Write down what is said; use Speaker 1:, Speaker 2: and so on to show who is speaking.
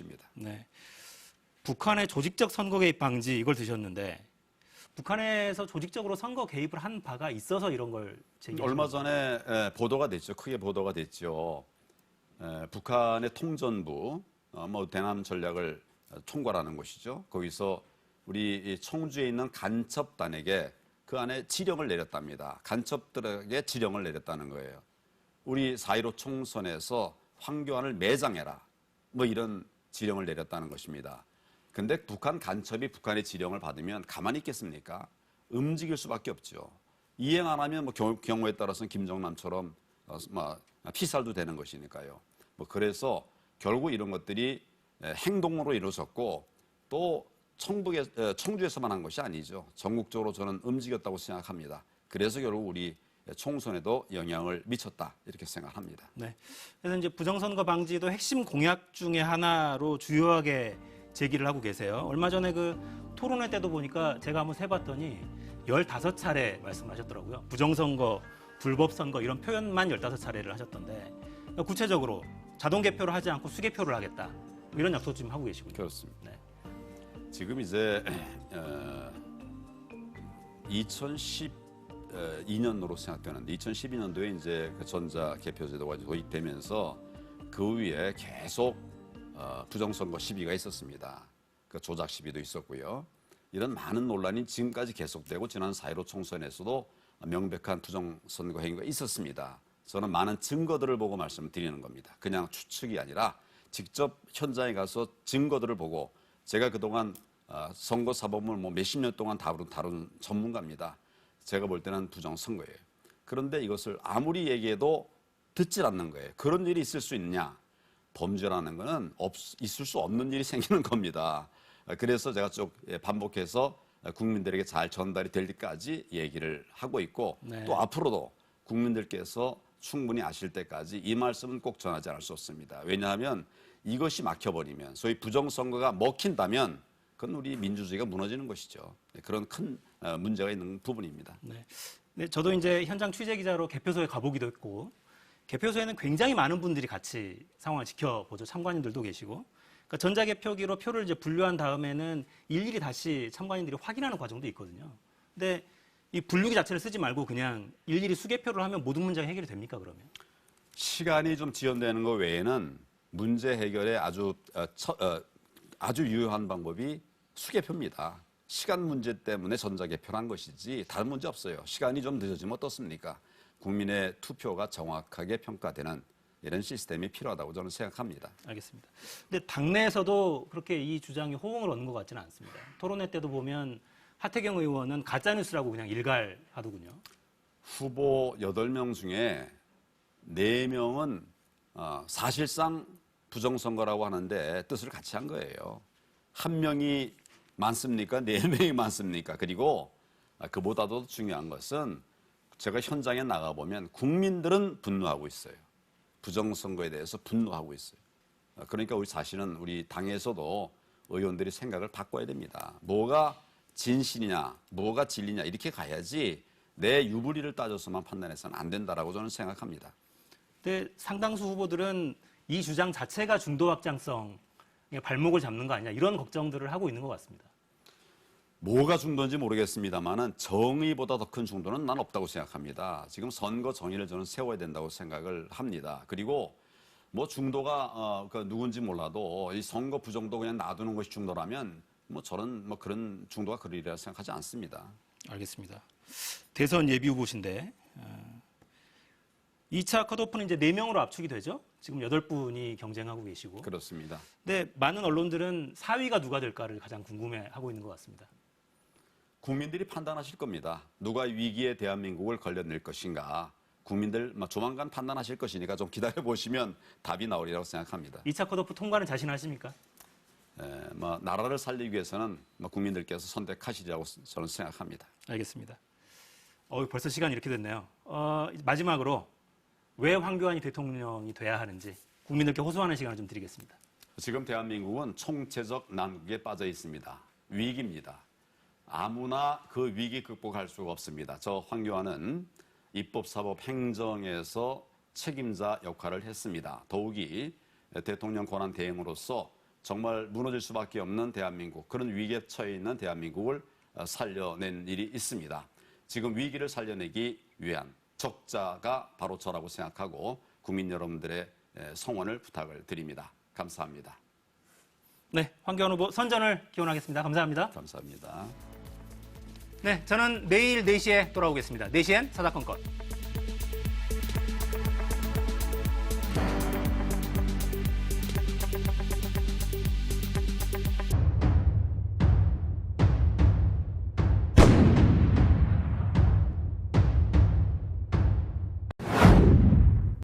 Speaker 1: 것입니다.
Speaker 2: 네. 북한의 조직적 선거 개입 방지 이걸 드셨는데 북한에서 조직적으로 선거 개입을 한 바가 있어서 이런 걸 제기하신
Speaker 1: 얼마? 전에 에, 보도가 됐죠. 크게 보도가 됐죠. 에, 북한의 통전부, 어, 뭐 대남 전략을 총괄하는 곳이죠. 거기서 우리 이 청주에 있는 간첩단에게 그 안에 지령을 내렸답니다. 간첩들에게 지령을 내렸다는 거예요. 우리 4.15 총선에서 황교안을 매장해라. 뭐 이런 지령을 내렸다는 것입니다. 근데 북한 간첩이 북한의 지령을 받으면 가만히 있겠습니까? 움직일 수밖에 없죠. 이행 안 하면 뭐 경우, 경우에 따라서는 김정남처럼 어, 뭐 피살도 되는 것이니까요. 뭐 그래서 결국 이런 것들이 에, 행동으로 이루어졌고 또 청북에 에, 청주에서만 한 것이 아니죠. 전국적으로 저는 움직였다고 생각합니다. 그래서 결국 우리 총선에도 영향을 미쳤다 이렇게 생각합니다.
Speaker 2: 네. 그래서 이제 부정선거 방지도 핵심 공약 중에 하나로 주요하게 제기를 하고 계세요. 얼마 전에 그 토론회 때도 보니까 제가 한번 세봤더니 15차례 말씀하셨더라고요. 부정선거, 불법선거 이런 표현만 15차례를 하셨던데 그러니까 구체적으로 자동 개표를 하지 않고 수개표를 하겠다. 뭐 이런 약속 지금 하고 계시군요.
Speaker 1: 그렇습니다.
Speaker 2: 네.
Speaker 1: 지금 이제 어, 2012년으로 생각되는데 2012년도에 이제 그 전자 개표 제도가 도입되면서 그 위에 계속 어, 부정선거 시비가 있었습니다. 그 조작 시비도 있었고요. 이런 많은 논란이 지금까지 계속되고 지난 4.15 총선에서도 명백한 부정선거 행위가 있었습니다. 저는 많은 증거들을 보고 말씀을 드리는 겁니다. 그냥 추측이 아니라 직접 현장에 가서 증거들을 보고 제가 그동안 어, 선거 사법을 뭐 몇십 년 동안 다룬, 다룬 전문가입니다. 제가 볼 때는 부정선거예요. 그런데 이것을 아무리 얘기해도 듣질 않는 거예요. 그런 일이 있을 수 있냐? 범죄라는 것은 없, 있을 수 없는 일이 생기는 겁니다. 어, 그래서 제가 쭉 예, 반복해서 국민들에게 잘 전달이 될 때까지 얘기를 하고 있고
Speaker 2: 네.
Speaker 1: 또 앞으로도 국민들께서 충분히 아실 때까지 이 말씀은 꼭 전하지 않을 수 없습니다. 왜냐하면 이것이 막혀버리면 소위 부정선거가 먹힌다면 그건 우리 민주주의가 무너지는 것이죠. 네, 그런 큰 어, 문제가 있는 부분입니다.
Speaker 2: 네. 네, 저도 이제 현장 취재 기자로 개표소에 가보기도 했고 개표소에는 굉장히 많은 분들이 같이 상황을 지켜보죠. 참관인들도 계시고. 그러니까 전자개표기로 표를 이제 분류한 다음에는 일일이 다시 참관인들이 확인하는 과정도 있거든요. 근데 이 분류기 자체를 쓰지 말고 그냥 일일이 수개표를 하면 모든 문제가 해결이 됩니까 그러면?
Speaker 1: 시간이 좀 지연되는 것 외에는 문제 해결에 아주 어, 처- 어, 아주 유효한 방법이 수개표입니다. 시간 문제 때문에 전자개표한 것이지 다른 문제 없어요. 시간이 좀 늦어지면 어떻습니까? 국민의 투표가 정확하게 평가되는 이런 시스템이 필요하다고 저는 생각합니다.
Speaker 2: 알겠습니다. 근데 당내에서도 그렇게 이 주장이 호응을 얻는 것 같지는 않습니다. 토론회 때도 보면 하태경 의원은 가짜 뉴스라고 그냥 일갈하더군요.
Speaker 1: 후보 8명 중에 4명은 어, 사실상 부정선거라고 하는데 뜻을 같이 한 거예요. 한 명이 많습니까? 네 명이 많습니까? 그리고 아, 그보다도 중요한 것은 제가 현장에 나가보면 국민들은 분노하고 있어요. 부정선거에 대해서 분노하고 있어요. 아, 그러니까 우리 사실은 우리 당에서도 의원들이 생각을 바꿔야 됩니다. 뭐가 진실이냐, 뭐가 진리냐 이렇게 가야지 내 유불리를 따져서만 판단해서는 안 된다라고 저는 생각합니다.
Speaker 2: 근데 상당수 후보들은 이 주장 자체가 중도 확장성에 발목을 잡는 거 아니냐 이런 걱정들을 하고 있는 것 같습니다.
Speaker 1: 뭐가 중도인지 모르겠습니다만은 정의보다 더 큰 중도는 난 없다고 생각합니다. 지금 선거 정의를 저는 세워야 된다고 생각을 합니다. 그리고 뭐 중도가 어, 그 누군지 몰라도 이 선거 부정도 그냥 놔두는 것이 중도라면 뭐 저는 뭐 그런 중도가 그러리라 생각하지 않습니다.
Speaker 2: 알겠습니다. 대선 예비 후보신데 어, 2차 컷오프는 이제 4명으로 압축이 되죠. 지금 8분이 경쟁하고 계시고.
Speaker 1: 그렇습니다.
Speaker 2: 근데 많은 언론들은 4위가 누가 될까를 가장 궁금해하고 있는 것 같습니다.
Speaker 1: 국민들이 판단하실 겁니다. 누가 위기에 대한민국을 걸려낼 것인가. 국민들 뭐 조만간 판단하실 것이니까 좀 기다려 보시면 답이 나오리라고 생각합니다.
Speaker 2: 2차 컷오프 통과는 자신하십니까?
Speaker 1: 에, 뭐 나라를 살리기 위해서는 뭐 국민들께서 선택하시리라고 저는 생각합니다.
Speaker 2: 알겠습니다. 어, 벌써 시간이 이렇게 됐네요. 어, 마지막으로 왜 황교안이 대통령이 돼야 하는지 국민들께 호소하는 시간을 좀 드리겠습니다.
Speaker 1: 지금 대한민국은 총체적 난국에 빠져 있습니다. 위기입니다. 아무나 그 위기 극복할 수가 없습니다. 저 황교안은 입법, 사법, 행정에서 책임자 역할을 했습니다. 더욱이 대통령 권한 대행으로서 정말 무너질 수밖에 없는 대한민국 그런 위기에 처해 있는 대한민국을 어, 살려낸 일이 있습니다. 지금 위기를 살려내기 위한 적자가 바로 저라고 생각하고 국민 여러분들의 에, 성원을 부탁을 드립니다. 감사합니다.
Speaker 2: 네, 황교안 후보 선전을 기원하겠습니다. 감사합니다.
Speaker 1: 감사합니다.
Speaker 2: 네, 저는 내일 4시에 돌아오겠습니다. 4시엔 사다건건.